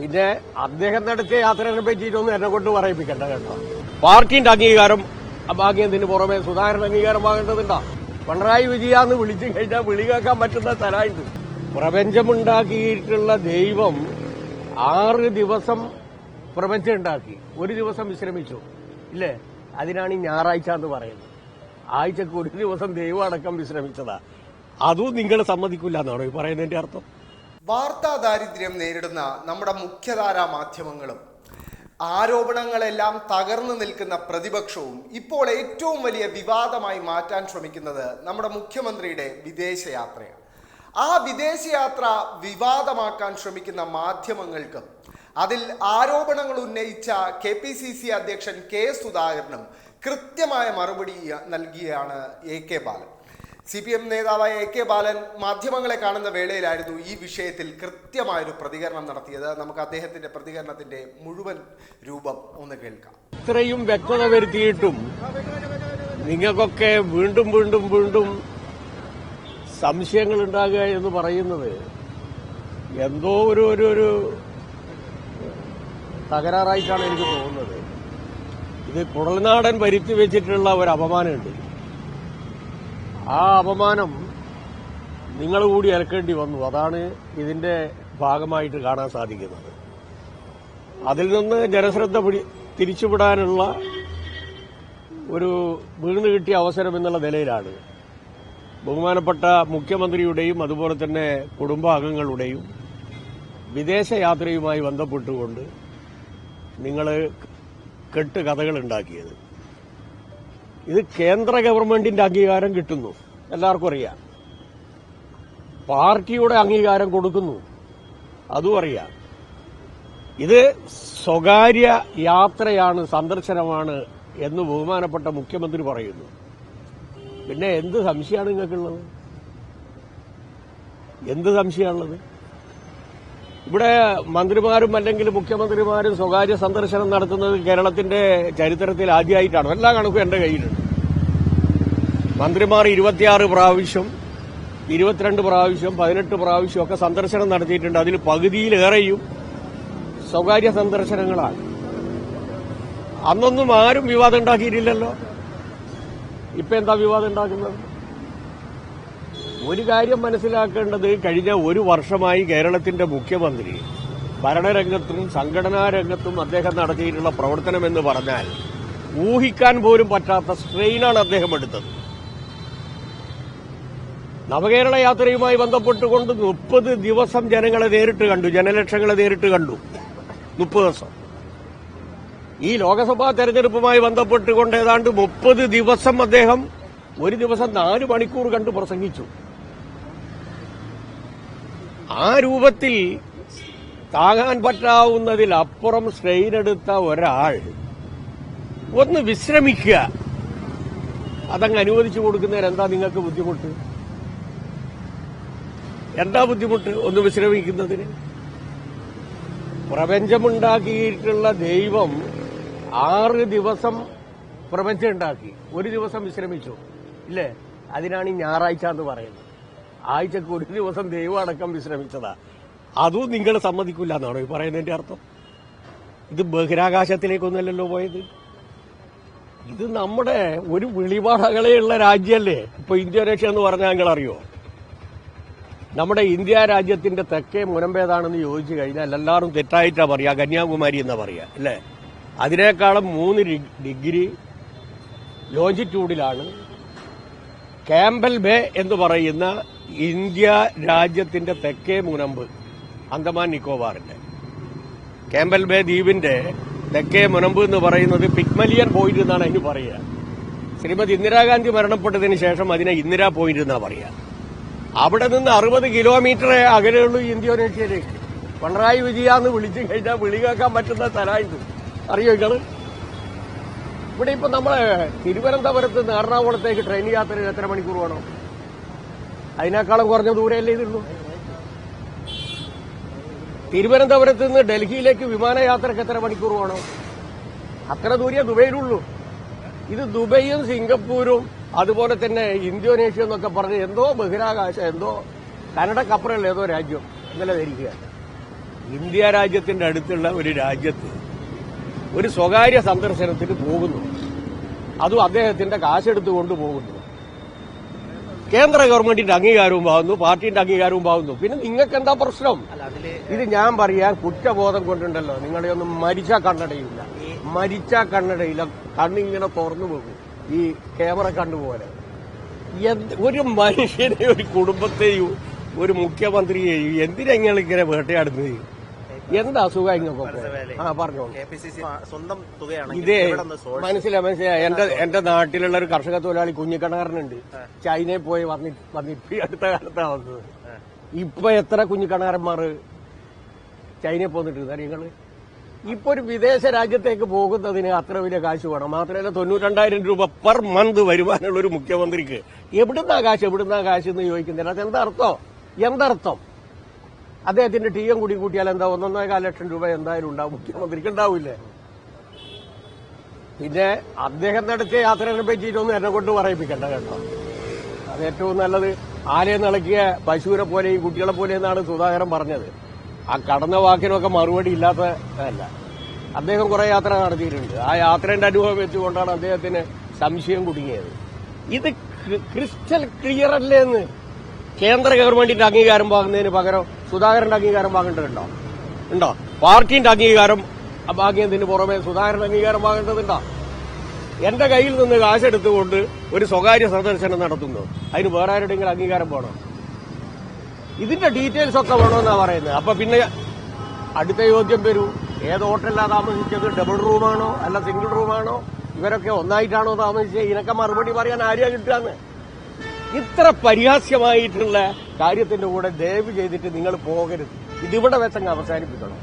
പിന്നെ അദ്ദേഹം നടത്തിയ യാത്രകളെ പറ്റിയിട്ടൊന്നും എന്നെ കൊണ്ട് പറയിപ്പിക്കണ്ട കേട്ടോ. പാർട്ടിന്റെ അംഗീകാരം ഭാഗ്യത്തിന് പുറമെ സുധാകരൻ അംഗീകാരം വാങ്ങേണ്ടതുണ്ടോ? പിണറായി വിജയാന്ന് വിളിച്ചു കഴിഞ്ഞാൽ വിളി കേൾക്കാൻ പറ്റുന്ന സ്ഥലമായിട്ട് പ്രപഞ്ചമുണ്ടാക്കിയിട്ടുള്ള ദൈവം ആറ് ദിവസം പ്രപഞ്ചം ഉണ്ടാക്കി. ഒരു ദിവസം വിശ്രമിച്ചു. ഇല്ലേ? അതിനാണ് ഈ ഞായറാഴ്ച എന്ന് പറയുന്നത്. ആഴ്ചക്ക് ഒരു ദിവസം ദൈവം അടക്കം വിശ്രമിച്ചതാ. അതും നിങ്ങൾ സമ്മതിക്കില്ല എന്നാണോ ഈ പറയുന്നതിന്റെ അർത്ഥം? വാർത്താ ദാരിദ്ര്യം നേരിടുന്ന നമ്മുടെ മുഖ്യധാരാ മാധ്യമങ്ങളും ആരോപണങ്ങളെല്ലാം തകർന്നു നിൽക്കുന്ന പ്രതിപക്ഷവും ഇപ്പോൾ ഏറ്റവും വലിയ വിവാദമായി മാറ്റാൻ ശ്രമിക്കുന്നത് നമ്മുടെ മുഖ്യമന്ത്രിയുടെ വിദേശയാത്രയാണ് ആ വിദേശയാത്ര വിവാദമാക്കാൻ ശ്രമിക്കുന്ന മാധ്യമങ്ങൾക്കും അതിൽ ആരോപണങ്ങൾ ഉന്നയിച്ച കെ പി സി സി അധ്യക്ഷൻ കെ സുധാകരനും കൃത്യമായ മറുപടി നൽകിയാണ് A K Balan. C P M നേതാവായ എ കെ ബാലൻ മാധ്യമങ്ങളെ കാണുന്ന വേളയിലായിരുന്നു ഈ വിഷയത്തിൽ കൃത്യമായൊരു പ്രതികരണം നടത്തിയത്. നമുക്ക് അദ്ദേഹത്തിന്റെ പ്രതികരണത്തിന്റെ മുഴുവൻ രൂപം ഒന്ന് കേൾക്കാം. ഇത്രയും വ്യക്തത വരുത്തിയിട്ടും നിങ്ങൾക്കൊക്കെ വീണ്ടും വീണ്ടും വീണ്ടും സംശയങ്ങൾ ഉണ്ടാകുക എന്ന് പറയുന്നത് എന്തോ ഒരു ഒരു ഒരു തകരാറായിട്ടാണ് എനിക്ക് തോന്നുന്നത്. ഇത് കുടൽനാടൻ വരുത്തി വെച്ചിട്ടുള്ള ഒരു അപമാനമുണ്ട്. ആ അപമാനം നിങ്ങൾ കൂടി ഏൽക്കേണ്ടി വന്നു. അതാണ് ഇതിന്റെ ഭാഗമായിട്ട് കാണാൻ സാധിക്കുന്നത്. അതിൽ നിന്ന് ജനശ്രദ്ധ തിരിച്ചുവിടാനുള്ള ഒരു വീണ് കിട്ടിയ അവസരം എന്നുള്ള നിലയിലാണ്. ബഹുമാനപ്പെട്ട മുഖ്യമന്ത്രിയുടെയും അതുപോലെ തന്നെ കുടുംബാംഗങ്ങളുടെയും വിദേശയാത്രയുമായി ബന്ധപ്പെട്ടുകൊണ്ട് നിങ്ങൾ കെട്ട് കഥകൾ ഉണ്ടാക്കിയത്. ഇത് കേന്ദ്ര ഗവൺമെന്റിന്റെ അംഗീകാരം കിട്ടുന്നു. എല്ലാവർക്കും അറിയാം. പാർട്ടിയുടെ അംഗീകാരം കൊടുക്കുന്നു. അതും അറിയാം. ഇത് സ്വകാര്യ യാത്രയാണ് സന്ദർശനമാണ് എന്ന് ബഹുമാനപ്പെട്ട മുഖ്യമന്ത്രി പറയുന്നു. പിന്നെ എന്ത് സംശയമാണ് നിങ്ങൾക്കുള്ളത്? എന്ത് സംശയമാണുള്ളത്? ഇവിടെ മന്ത്രിമാരും അല്ലെങ്കിൽ മുഖ്യമന്ത്രിമാരും സ്വകാര്യ സന്ദർശനം നടത്തുന്നത് കേരളത്തിന്റെ ചരിത്രത്തിൽ ആദ്യമായിട്ടാണ്. എല്ലാ കണക്കും എന്റെ കയ്യിലുണ്ട്. മന്ത്രിമാർ ഇരുപത്തിയാറ് പ്രാവശ്യം ഇരുപത്തിരണ്ട് പ്രാവശ്യം പതിനെട്ട് പ്രാവശ്യം ഒക്കെ സന്ദർശനം നടത്തിയിട്ടുണ്ട്. അതിൽ പകുതിയിലേറെയും സ്വകാര്യ സന്ദർശനങ്ങളാണ്. അന്നൊന്നും ആരും വിവാദം ഉണ്ടാക്കിയിട്ടില്ലല്ലോ. ഇപ്പൊ എന്താ വിവാദം ഉണ്ടാക്കുന്നത്? ഒരു കാര്യം മനസ്സിലാക്കേണ്ടത് കഴിഞ്ഞ ഒരു വർഷമായി കേരളത്തിന്റെ മുഖ്യമന്ത്രി ഭരണരംഗത്തും സംഘടനാ രംഗത്തും അദ്ദേഹം നടത്തിയിട്ടുള്ള പ്രവർത്തനം എന്ന് പറഞ്ഞാൽ ഊഹിക്കാൻ പോലും പറ്റാത്ത സ്ട്രെയിനാണ് അദ്ദേഹം എടുത്തത്. നവകേരള യാത്രയുമായി ബന്ധപ്പെട്ടുകൊണ്ട് മുപ്പത് ദിവസം ജനങ്ങളെ നേരിട്ട് കണ്ടു ജനലക്ഷങ്ങളെ നേരിട്ട് കണ്ടു. മുപ്പത് ദിവസം. ഈ ലോക്സഭാ തെരഞ്ഞെടുപ്പുമായി ബന്ധപ്പെട്ടുകൊണ്ട് ഏതാണ്ട് മുപ്പത് ദിവസം അദ്ദേഹം ഒരു ദിവസം നാല് മണിക്കൂർ കണ്ട് പ്രസംഗിച്ചു. ആ രൂപത്തിൽ താങ്ങാൻ പറ്റാവുന്നതിലപ്പുറം സ്ട്രെയിൻ എടുത്ത ഒരാൾ ഒന്ന് വിശ്രമിക്കുക. അതങ്ങ് അനുവദിച്ചു കൊടുക്കുന്നതിന് എന്താ നിങ്ങൾക്ക് ബുദ്ധിമുട്ട്? എന്താ ബുദ്ധിമുട്ട് ഒന്ന് വിശ്രമിക്കുന്നതിന്? പ്രപഞ്ചമുണ്ടാക്കിയിട്ടുള്ള ദൈവം ആറ് ദിവസം പ്രപഞ്ചം ഉണ്ടാക്കി ഒരു ദിവസം വിശ്രമിച്ചു. ഇല്ലേ? അതിനാണ് ഈ ഞായറാഴ്ച എന്ന് പറയുന്നത്. ആഴ്ചക്ക് ഒരു ദിവസം ദൈവം അടക്കം വിശ്രമിച്ചതാ. അതും നിങ്ങൾ സമ്മതിക്കില്ല എന്നാണോ ഈ പറയുന്നതിന്റെ അർത്ഥം? ഇത് ബഹിരാകാശത്തിലേക്കൊന്നല്ലല്ലോ പോയത്. ഇത് നമ്മുടെ ഒരു വിളിപാടകളെയുള്ള രാജ്യമല്ലേ? ഇപ്പൊ ഇന്തോനേഷ്യ എന്ന് പറഞ്ഞാൽ നിങ്ങൾ അറിയോ നമ്മുടെ ഇന്ത്യ രാജ്യത്തിന്റെ തെക്കേ മുനമ്പേതാണെന്ന് ചോദിച്ചു കഴിഞ്ഞാൽ എല്ലാവരും തെറ്റായിട്ടാ പറയാ. കന്യാകുമാരി എന്നാ പറയാ അല്ലേ? അതിനേക്കാളും മൂന്ന് ഡിഗ്രി ലോഞ്ചിറ്റ്യൂഡിലാണ് ക്യാമ്പൽ ബേ എന്ന് പറയുന്ന ഇന്ത്യ രാജ്യത്തിന്റെ തെക്കേ മുനമ്പ് അന്തമാൻ നിക്കോബാറിന്റെ. കേമ്പൽ ബേ ദ്വീപിന്റെ തെക്കേ മുനമ്പ് എന്ന് പറയുന്നത് പിക്മലിയൻ പോയിന്റ് എന്നാണ് അതിന് പറയുക. ശ്രീമതി ഇന്ദിരാഗാന്ധി മരണപ്പെട്ടതിന് ശേഷം അതിനെ ഇന്ദിരാ പോയിന്റ് എന്നാ പറയുക. അവിടെ നിന്ന് അറുപത് കിലോമീറ്റർ അകലെയുള്ളൂ ഇന്തോനേഷ്യയിലേക്ക് പിണറായി വിജയ എന്ന് വിളിച്ചു കഴിഞ്ഞാൽ വിളി കേൾക്കാൻ പറ്റുന്ന സ്ഥലമായിട്ട് അറിയോ ഇങ്ങൾ ഇവിടെ ഇപ്പൊ നമ്മളെ തിരുവനന്തപുരത്ത് നിന്ന് എറണാകുളത്തേക്ക് ട്രെയിൻ യാത്ര എത്ര മണിക്കൂർ വേണം? അതിനേക്കാളും കുറഞ്ഞ ദൂരമല്ലേ ഇതുള്ളൂ? തിരുവനന്തപുരത്ത് നിന്ന് ഡൽഹിയിലേക്ക് വിമാനയാത്രക്ക് എത്ര മണിക്കൂർ വേണം അത്ര ദൂരേ ദുബൈയിലുള്ളൂ. ഇത് ദുബൈയും സിംഗപ്പൂരും അതുപോലെ തന്നെ ഇന്തോനേഷ്യ എന്നൊക്കെ പറഞ്ഞ് എന്തോ ബഹിരാകാശം എന്തോ കനഡക്കപ്പുറമുള്ള ഏതോ രാജ്യം ഇന്നലെ ധരിക്കുക. ഇന്ത്യ രാജ്യത്തിന്റെ അടുത്തുള്ള ഒരു രാജ്യത്ത് ഒരു സ്വകാര്യ സന്ദർശനത്തിന് പോകുന്നു. അതും അദ്ദേഹത്തിന്റെ കാശെടുത്തുകൊണ്ട് പോകുന്നു. കേന്ദ്ര ഗവൺമെന്റിന്റെ അംഗീകാരവും പാകുന്നു പാർട്ടിയുടെ അംഗീകാരവും പാകുന്നു പിന്നെ നിങ്ങൾക്ക് എന്താ പ്രശ്നം ഇത് ഞാൻ പറയാൻ കുറ്റബോധം കൊണ്ടുണ്ടല്ലോ. നിങ്ങളെ ഒന്നും മരിച്ച കണ്ണടയില്ല. മരിച്ച കണ്ണടയില്ല. കണ്ണിങ്ങനെ തുറന്നു പോകും ഈ ക്യാമറ കണ്ടുപോലെ. ഒരു മനുഷ്യനെയും ഒരു കുടുംബത്തെയും ഒരു മുഖ്യമന്ത്രിയെയും എന്തിനാ നിങ്ങൾ ഇങ്ങനെ വേട്ടയാടുന്നത്? എന്ത് അസുഖം ഇങ്ങൊക്കെ ആ പറഞ്ഞോളൂ. സ്വന്തം തുകയാണ് ഇതേ മനസ്സിലായി മനസ്സിലായി. എന്റെ എന്റെ നാട്ടിലുള്ള ഒരു കർഷക തൊഴിലാളി കുഞ്ഞിക്കണകാരനുണ്ട് ചൈനയിൽ പോയി വന്നി വന്നിട്ട് അടുത്ത കാലത്താണ് വന്നത്. ഇപ്പൊ എത്ര കുഞ്ഞിക്കണകാരന്മാർ ചൈനയിൽ പോന്നിട്ട് നിങ്ങൾ. ഇപ്പൊ ഒരു വിദേശ രാജ്യത്തേക്ക് പോകുന്നതിന് അത്ര വലിയ കാശ് വേണം. മാത്രമല്ല തൊണ്ണൂറ്റണ്ടായിരം രൂപ പെർ മന്ത് വരുമാനമുള്ള ഒരു മുഖ്യമന്ത്രിക്ക് എവിടുന്നാ കാശ് എവിടുന്നാ കാശ് എന്ന് ചോദിക്കുന്നില്ല അത് എന്താ അർത്ഥം? എന്തർത്ഥം? അദ്ദേഹത്തിന്റെ ടീം കൂടി കൂട്ടിയാൽ എന്താ? ഒന്നൊന്നേകാൽ ലക്ഷം രൂപ എന്തായാലും ഉണ്ടാവും. മുഖ്യമന്ത്രിക്ക് ഉണ്ടാവില്ലേ? പിന്നെ അദ്ദേഹം നടത്തിയ യാത്രകളെ പറ്റിയിട്ടൊന്നും എന്നെ കൊണ്ട് പറയിപ്പിക്കണ്ട കേട്ടോ. അത് ഏറ്റവും നല്ലത് ആലയെ നിളക്കിയ പശുവിനെ പോലെയും കുട്ടികളെ പോലെ എന്നാണ് സുധാകരൻ പറഞ്ഞത്. ആ കടന്ന വാക്കിനൊക്കെ മറുപടി ഇല്ലാത്തതല്ല അദ്ദേഹം കുറെ യാത്ര നടത്തിയിട്ടുണ്ട്. ആ യാത്രയുടെ അനുഭവം വെച്ചുകൊണ്ടാണ് അദ്ദേഹത്തിന് സംശയം കുടുങ്ങിയത്. ഇത് ക്രിസ്റ്റൽ ക്ലിയർ അല്ലേ എന്ന് കേന്ദ്ര ഗവൺമെന്റിന്റെ അംഗീകാരം വാങ്ങുന്നതിന് പകരം സുധാകരന്റെ അംഗീകാരം വാങ്ങേണ്ടതുണ്ടോ? ഉണ്ടോ? പാർട്ടിന്റെ അംഗീകാരം വാങ്ങിയതിന് പുറമെ സുധാകരന്റെ അംഗീകാരം വാങ്ങേണ്ടതുണ്ടോ? എന്റെ കയ്യിൽ നിന്ന് കാശെടുത്തുകൊണ്ട് ഒരു സ്വകാര്യ സന്ദർശനം നടത്തുന്നു. അതിന് വേറെ ആരുടെയെങ്കിലും അംഗീകാരം വേണോ? ഇതിന്റെ ഡീറ്റെയിൽസ് ഒക്കെ വേണമെന്നാ പറയുന്നത്. അപ്പൊ പിന്നെ അടുത്ത ചോദ്യം വരൂ. ഏത് ഹോട്ടലിലാ താമസിച്ചത്? ഡബിൾ റൂമാണോ? അല്ല സിംഗിൾ റൂമാണോ? ഇവരൊക്കെ ഒന്നായിട്ടാണോ താമസിച്ചത്? ഇതിനൊക്കെ മറുപടി പറയാൻ ആര്യാ കിട്ടാന്ന് ഇത്ര പരിഹാസ്യമായിട്ടുള്ള കാര്യത്തിന്റെ കൂടെ ദയവ് ചെയ്തിട്ട് നിങ്ങൾ പോകരുത്. ഇതിവിടെ വെച്ചങ്ങ് അവസാനിപ്പിക്കണം